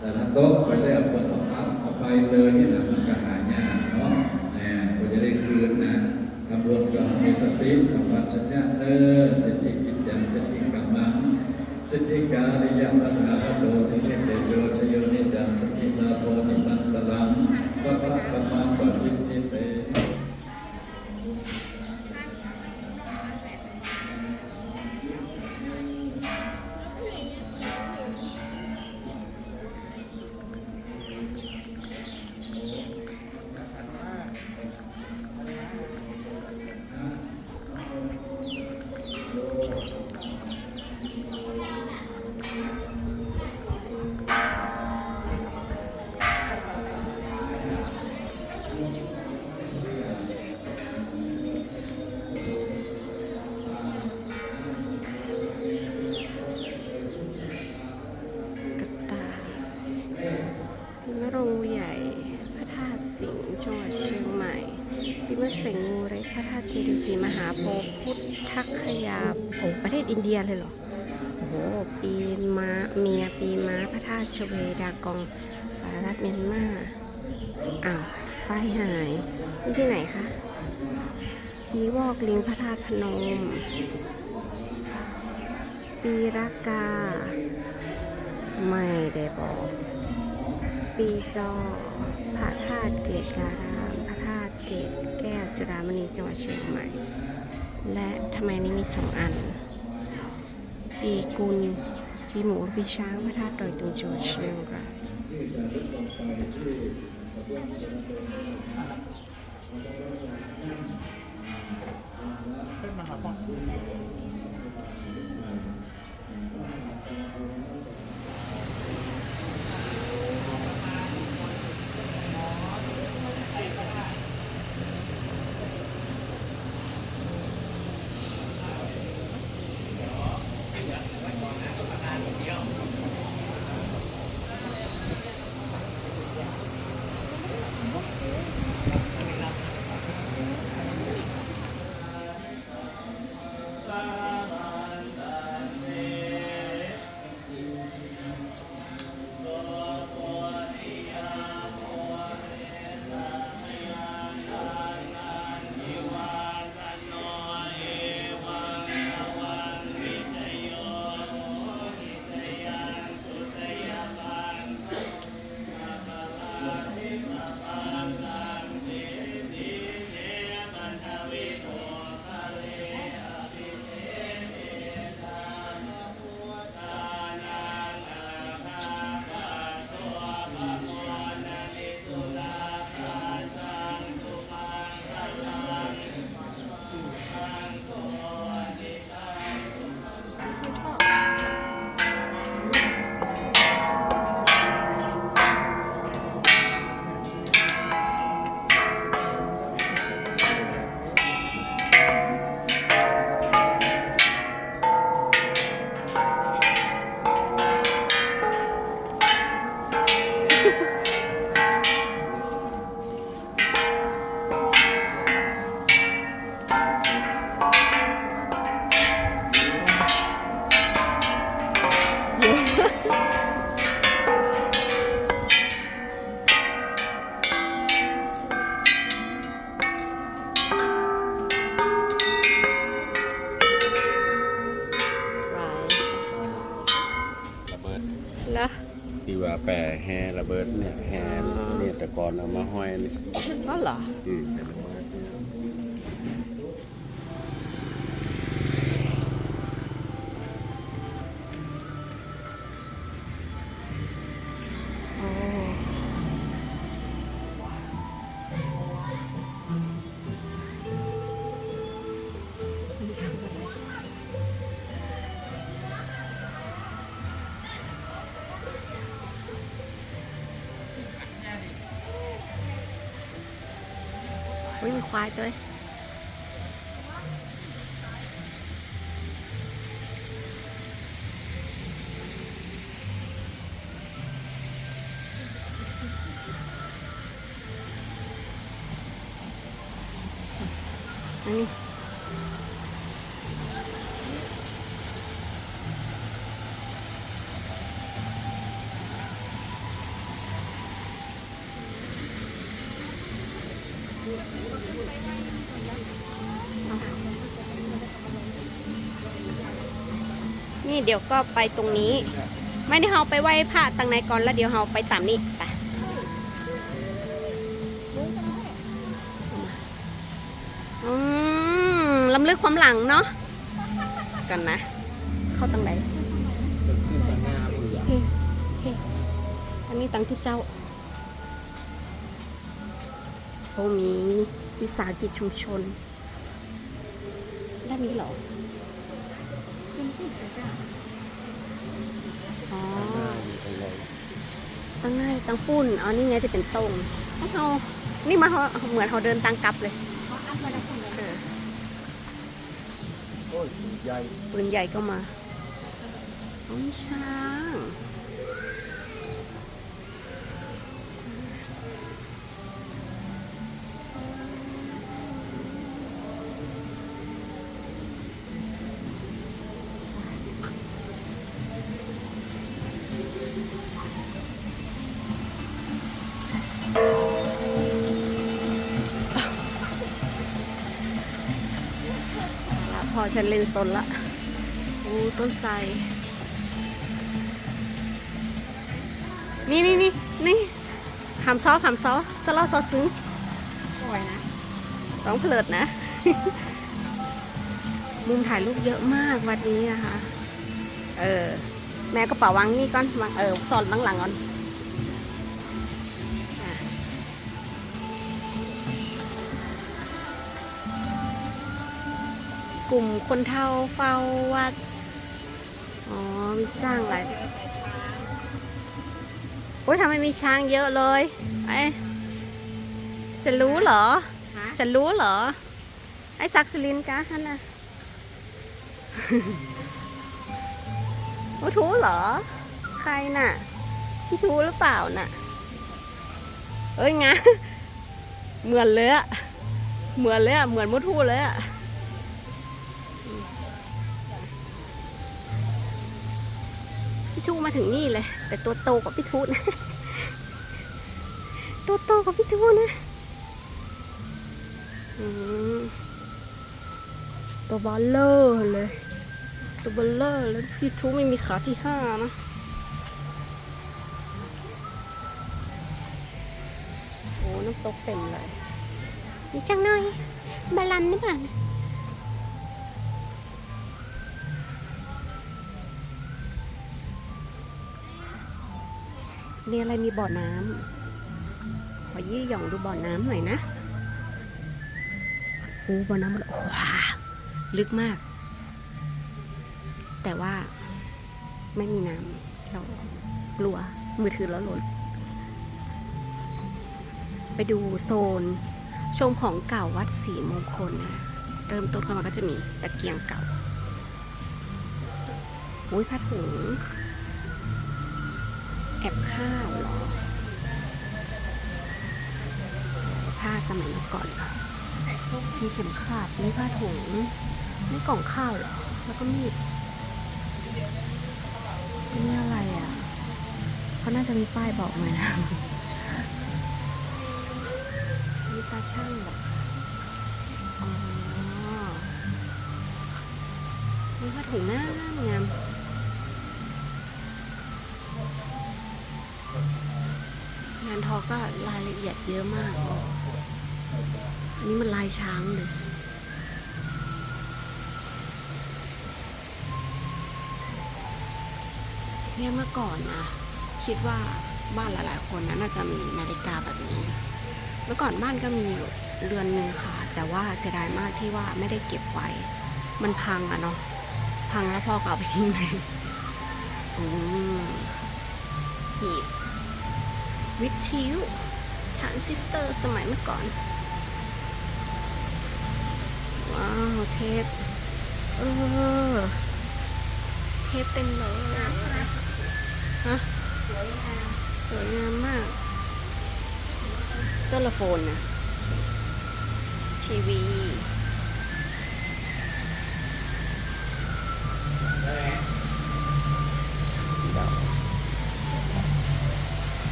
แต่ถ้าโต๊ะไปแล้วคนเอาตับเอาไปเลยนี่แหละมันก็หายากเนาะแหมควรจะได้คืนนะตำรวจก็มีสติสัมปชัญญะเด้อสิทธิกิจจังสิทธิกรรมังสิทธิการิยมนาโดสิทธิเดโจชโยนิจังสกิลาโพนิป ยเลยเหรอ โอ้โห ปีม้าเมียปีม้าพระธาตุชเวดากองสหรัฐเมียนมา อ้าวป้ายหาย นี่ที่ไหนคะปีวอกลิงพระธาตุพนม ปีรากา ไม่ได้บอก ปีจอ พระธาตุเกตการาม พระธาตุเกตแก้วจุฬามณีจังหวัดเชียงใหม่ และทำไมนี่มีสองอัน ปีกุลปีหมูปีช้างพระธาตุดอยตุงจังหวัดเชียงรายร khoai tới Ini. Thank you. นนี้นี่เดี๋ยวก็ไปตรงนี้ ไม่ได้เราไปไหว้พระตังไหนก่อนแล้วเดี๋ยวเราไปตามนี้ไปอืมลำลึกความหลังเนาะกันนะ เข้าตังไหนขึ้นตาหน้าเบื่อเฮ้เฮ้อันนี้ตังทุกเจ้าเขามี วิสาหกิจชุมชน ด้านนี้เหรออ๋อตรงไหนตั้งง่ายตั้งปุ้นอ๋อนี่ไงจะเป็นตรงให้เขานี่มาเขาเหมือนเขาเดินตังกลับเลยเออโอ้ยใหญ่ปืนใหญ่ก็มาโอ้ยช้าง พอฉันลืมต้นละอู้ต้นไทรนี่นี่นี่นี่หามซอหามซอสลอซอซึ้งอร่อยนะต้องเพลิดนะ มุมถ่ายรูปเยอะมากวันนี้นะคะ เออ แม่ก็เป๋าวางนี่ก่อนวางเออสอนหลังๆก่อน กลุ่มคนเท่าเฝ้าวัด อ๋อ มีจ้างหลายโอ้ยทำไมมีช้างเยอะเลยไอ้ฉันรู้เหรอ ฉันรู้เหรอ ไอ้ศักดิ์สุรินทร์กะฮันน่ะโอ้ทูเหรอ ใครน่ะ พี่ทูหรือเปล่าน่ะ เอ้ยงะเหมือนเลยอะเหมือนเลยอะเหมือนมุทูเลยอะ พี่ทูมาถึงนี่เลย แต่ตัวโตกว่าพี่ทูนะ ตัวโตกว่าพี่ทูนะตัวบอลเลอร์เลย ตัวบอลเลอร์แล้วพี่ทูไม่มีขาที่ห้านะโอ้น้ำตกเต็มเลยนี่จังหน่อย บาลันนี่ป่ะ มีอะไรมีบ่อน้ำขอยี่หย่องดูบ่อน้ำหน่อยนะโอ้บ่อน้ำมันว้าลึกมาก แต่ว่าไม่มีน้ำเรากลัวมือถือแล้วหล่น ไปดูโซน ชมของเก่าวัดศรีมงคลนะเริ่มต้นเข้ามาก็จะมีตะเกียงเก่าอุ้ยผ้าถุง แอบข้าวเหรอผ้าสมัยก่อนเหรอมีเข็มขัดมีผ้าถุงมีกล่องข้าวเหรอ แล้วก็มีดนี่อะไรอะเขาน่าจะมีป้ายบอกมานะมีตาช่างเหรอคะอ๋อมีผ้าถุงหน้างามานทอก็รายละเอียดเยอะมาก อันนี้มันลายช้างเลยเนี่ยเมื่อก่อนนะคิดว่าบ้านหลาย ๆ คนนะน่าจะมีนาฬิกาแบบนี้ เมื่อก่อนบ้านก็มีอยู่เรือนหนึงค่ะ แต่ว่าเสียดายมากที่ว่าไม่ได้เก็บไว้ มันพังอะเนาะพังแล้วพ่อก็เอาไปทิ้งเลยอืมหีบ วิทยุทรานซิสเตอร์สมัยเมื่อก่อน ว้าว เทป เออ เทปเต็มเลยฮะสวยงามมากเตลโฟนนะทีวี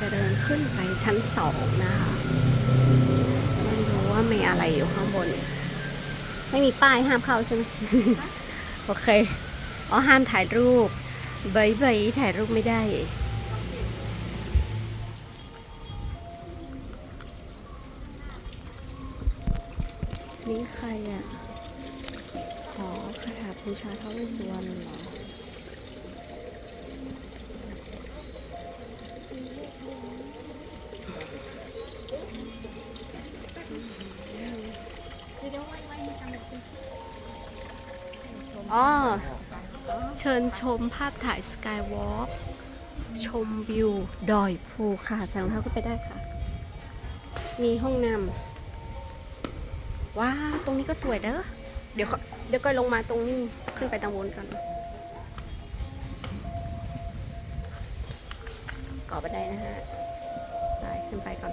จะเดินขึ้นไปชั้นสองนะคะไม่รู้ว่ามีอะไรอยู่ข้างบน ไม่มีป้ายห้ามเข้าใช่ไหมโอเคอ๋อห้ามถ่ายรูปใบใบถ่ายรูปไม่ได้นี่ใครอะอ๋อคาถาบูชาท้าวเวสสุวรรณเหรอ อ๋อ เชิญชมภาพถ่ายสกายวอล์กชมวิว ดอยภูค่ะใส่งเท้าก็ไปได้ค่ะ มีห้องน้ำว้าตรงนี้ก็สวยเด้อเดี๋ยวเดี๋ยวก็ลงมาตรงนี้ขึ้นไปตางบนกันก่อไปไดนะฮะไปขึ้นไปก่อน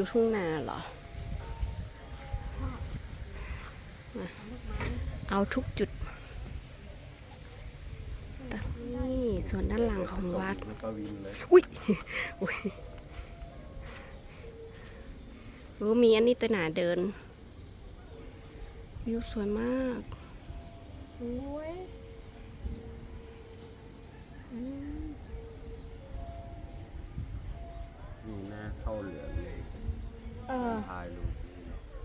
วิวทุ่งนาเหรอมาเอาทุกจุดแต่นี่ส่วนด้านหลังของวัดแล้วก็วินเลยอุ้ยอุ้ยรู้มีอันนี้ตัวหนาเดิน วิวสวยมาก สวยอืมนี่หน้าเข้าเหลืองเลย เออ ถ่ายรูป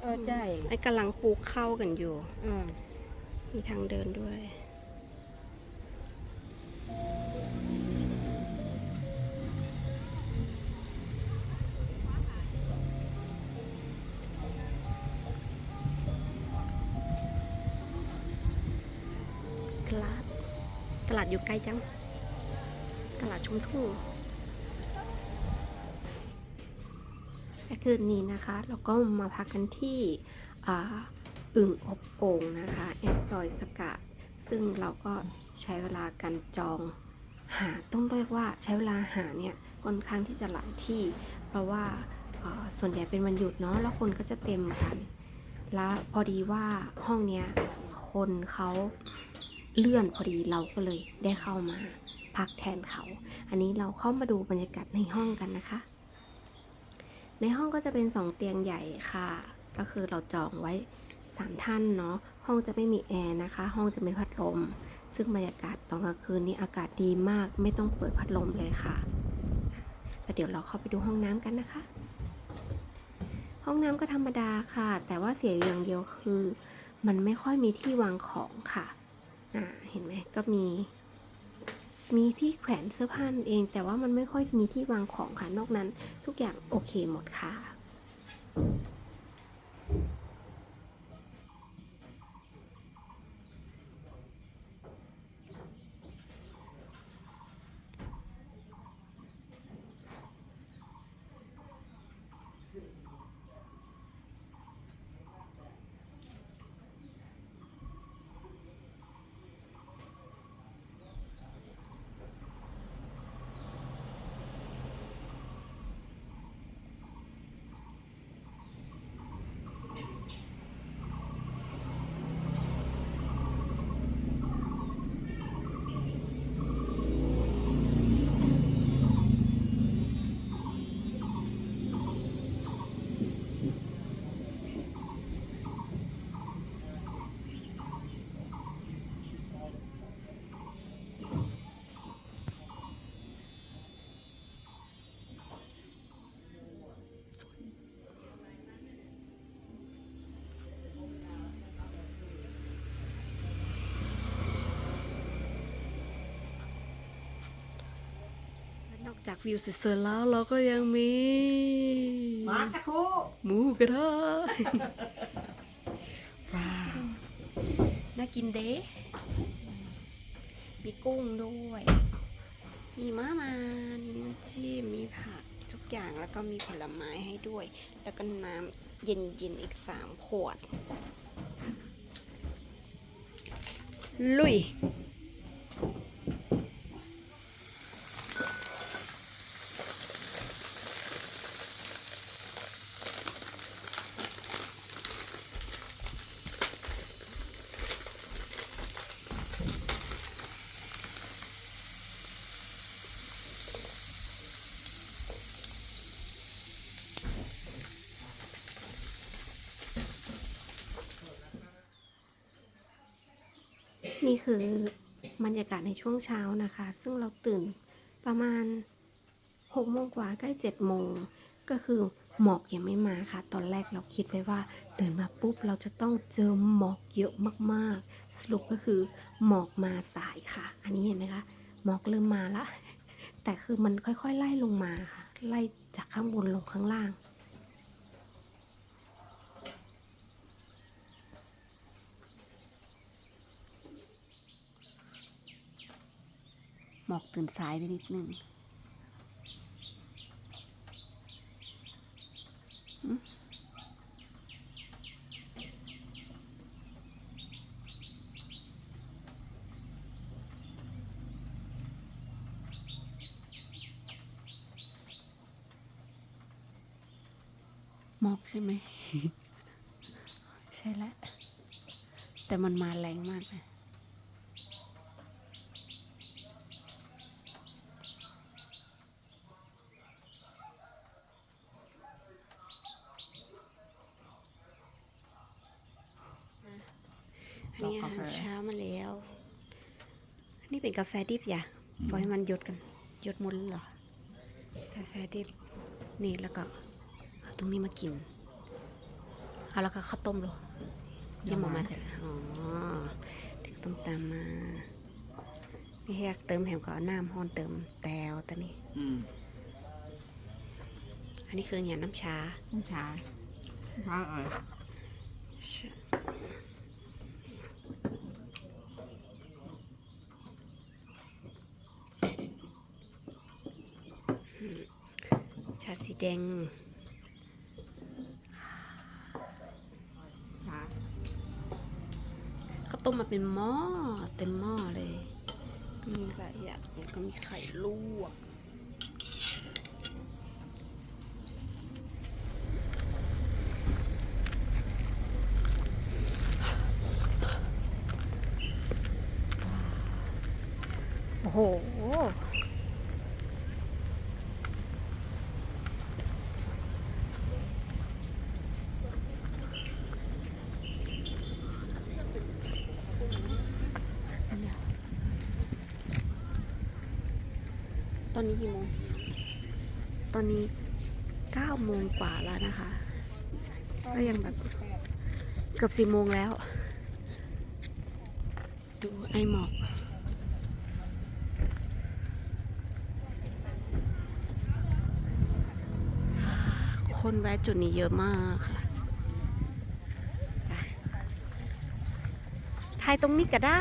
เออใช่ไอ้กำลังปลูกเข้ากันอยู่ อืมมีทางเดินด้วย ตลาด ตลาดอยู่ไกลจัง ตลาดชมทุ่ง คืนนี้นะคะ เราก็มาพักกันที่อ,อึ่งอบโอ่งนะคะแอนดดอยสกัดซึ่งเราก็ใช้เวลาการจองหาต้องเรียกว่าใช้เวลาหาเนี่ยค่อนข้างที่จะหลายที่ เพราะว่าอ่าส่วนใหญ่เป็นวันหยุดเนาะแล้วคนก็จะเต็มกัน แล้วพอดีว่าห้องเนี้ยคนเขาเลื่อนพอดีเราก็เลยได้เข้ามาพักแทนเขา อันนี้เราเข้ามาดูบรรยากาศในห้องกันนะคะ ในห้องก็จะเป็นสองเตียงใหญ่ค่ะ ก็คือเราจองไว้สามท่านเนาะ ห้องจะไม่มีแอร์นะคะ ห้องจะเป็นพัดลม ซึ่งบรรยากาศตอนกลางคืนนี้อากาศดีมาก ไม่ต้องเปิดพัดลมเลยค่ะแล้วเดี๋ยวเราเข้าไปดูห้องน้ำกันนะคะ ห้องน้ำก็ธรรมดาค่ะ แต่ว่าเสียอยู่อย่างเดียวคือ มันไม่ค่อยมีที่วางของค่ะ เห็นไหมก็มี มีที่แขวนเสื้อผ้านเอง แต่ว่ามันไม่ค่อยมีที่วางของค่ะ นอกนั้น ทุกอย่างโอเคหมดค่ะ จากวิวสวยๆแล้วเราก็ยังมีหมากระทุหมูกระทะว้าวน่ากินเด้มีกุ้งด้วย มีมะมามีน้ำจิ้มมีผักทุกอย่างแล้วก็มีผลไม้ให้ด้วย แล้วก็น้ำเย็นๆอีกสามขวด ลุย นี่คือบรรยากาศในช่วงเช้านะคะ ซึ่งเราตื่นประมาณ6โมงกว่าใกล้7โมงก็คือหมอกยังไม่มาค่ะ ตอนแรกเราคิดไว้ว่า ตื่นมาปุ๊บเราจะต้องเจอหมอกเยอะมากๆ สรุปก็คือหมอกมาสายค่ะ อันนี้เห็นไหมคะหมอกเริ่มมาละแต่คือมันค่อยๆ ไล่ลงมาค่ะ ไล่จากข้างบนลงข้างล่าง หมอกตื่นสายไปนิดนึงหมอกใช่ไหม ใช่แล้วแต่มันมาแรง มากเลยอันนี้อาหารเช้ามาแล้วอันนี้เป็นกาแฟดิบอย่าปล่อยให้มันหยดกันหยดหมดเลยเหรอกาแฟดิบนี่แล้วก็เอาตรงนี้มากินเอาแล้วก็ข้าวต้มเหรอยี่หมอมาแต่ละอ๋อเด็กต้มตามมานี่อยากเติมแหมก็เอาน้ำห้อนเติมแตวตอนนี้อืมอันนี้คืออย่างน้ำชาน้ำชาช้าเอ่ยชาอืม ชาสีแดงชาเขาต้มมาเป็นหม้อเต็มหม้อเลย ก็มีหลายอย่างแล้วก็มีไข่ลวกโอ้โห ตอนนี้กี่โมง ตอนนี้เก้าโมงกว่าแล้วนะคะ ก็ยังแบบเกือบสิบโมงแล้ว ดูไอหมอกคนแวะจุดนี้เยอะมากค่ะถ่ายตรงนี้ก็ได้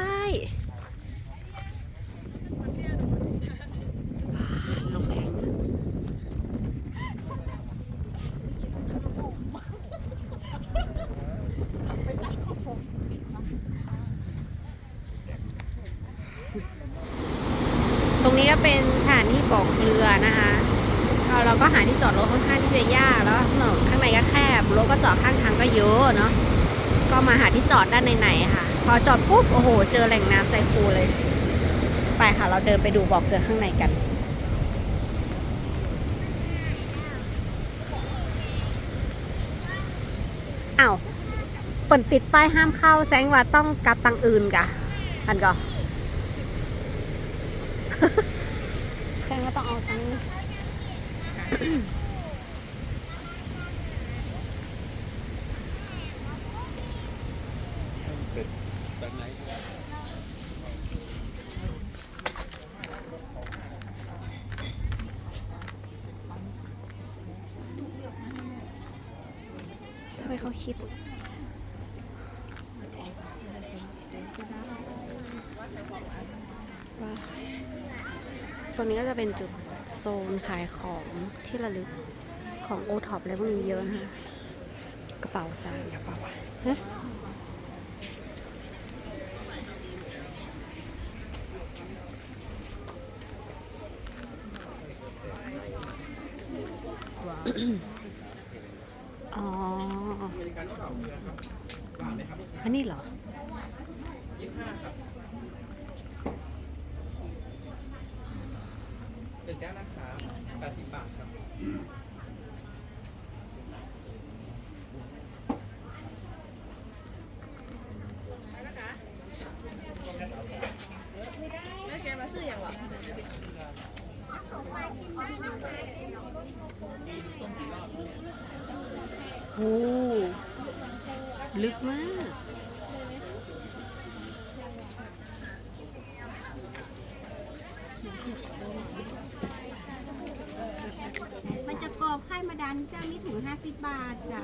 ลงแรงมาก ตรงนี้ก็เป็นสถานที่บอกเรือนะคะเราก็หาที่จอดรถค่อนข้างที่จะยากแล้วถนนข้างในก็แคบรถก็จอดข้างทางก็เยอะเนาะก็มาหาที่จอดด้านในๆค่ะ พอจอดปุ๊บโอ้โห เจอแหล่งน้ำใจฟูเลย ไปค่ะ เราเดินไปดูบอกเกลือข้างในกันอ้าวเปิดติดป้ายห้ามเข้าแสงว่าต้องกลับตังอื่นกะอันก็ แสดงว่าต้อง เป็นแบบไหนทำไมเขาคิดว่าโซนนี้ก็จะเป็นจุด โซนขายของที่ระลึกของโอท็อปอะไรพวกนี้เยอะนะคะกระเป๋าสั่นกระเป๋าฮะอ๋อ อันนี้เหรอ หนึ่งแก้วนะครับ80บาทครับ ลึกมาก มันจะกรอบไข่มา ดันเจ้านี่ถุง50บาทเจ้า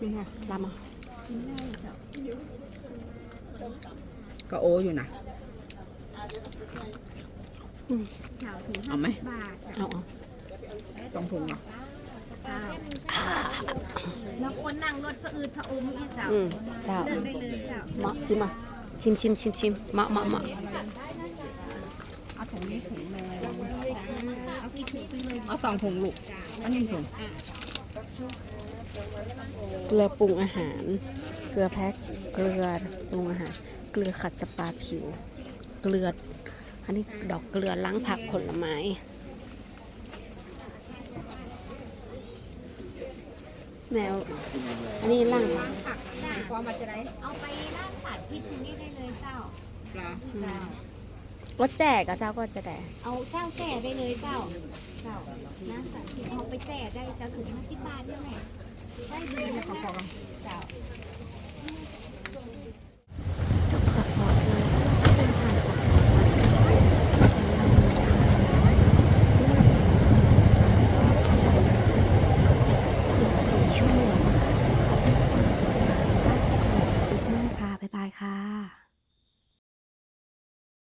นี่ไงลำอะกินได้เจ้าก็โออยู่นะเจ้าถุงเอาไหม50บาทเจ้า เอาเอาต้องพุงเหรอเจ้าบางคนนั่งรถก็อืดผะอมอีกเจ้าอืมเจ้าเลือกได้เลยเจ้าเหมาะจิมอะชิมชิมชิมชิมเหมาะเหมาะเหมาะเอาถุงนี้ถุงเลยเอากี่ถุงไป เลยเอาสองถุงลูกอันนี้ถุงเกลือปรุงอาหาร เกลือแพ็คเกลือปรุงอาหาร เกลือขัดสปาผิว เกลือ อันนี้ดอกเกลือล้างผักผลไม้แมวอันนี้ล้างวางผักจ้าความมาจะได้เอาไปล่างสัตว์พิษตรงนี้ได้เลยเจ้าปลาเจ้าก็แจกอะเจ้าก็จะได้เอาเจ้าแก่ได้เลยเจ้า เจ้านะเอาไปแจกได้จะถึงมาสิบบาทใช่ไหมได้ดีเลยขอค่ะขอเจ้า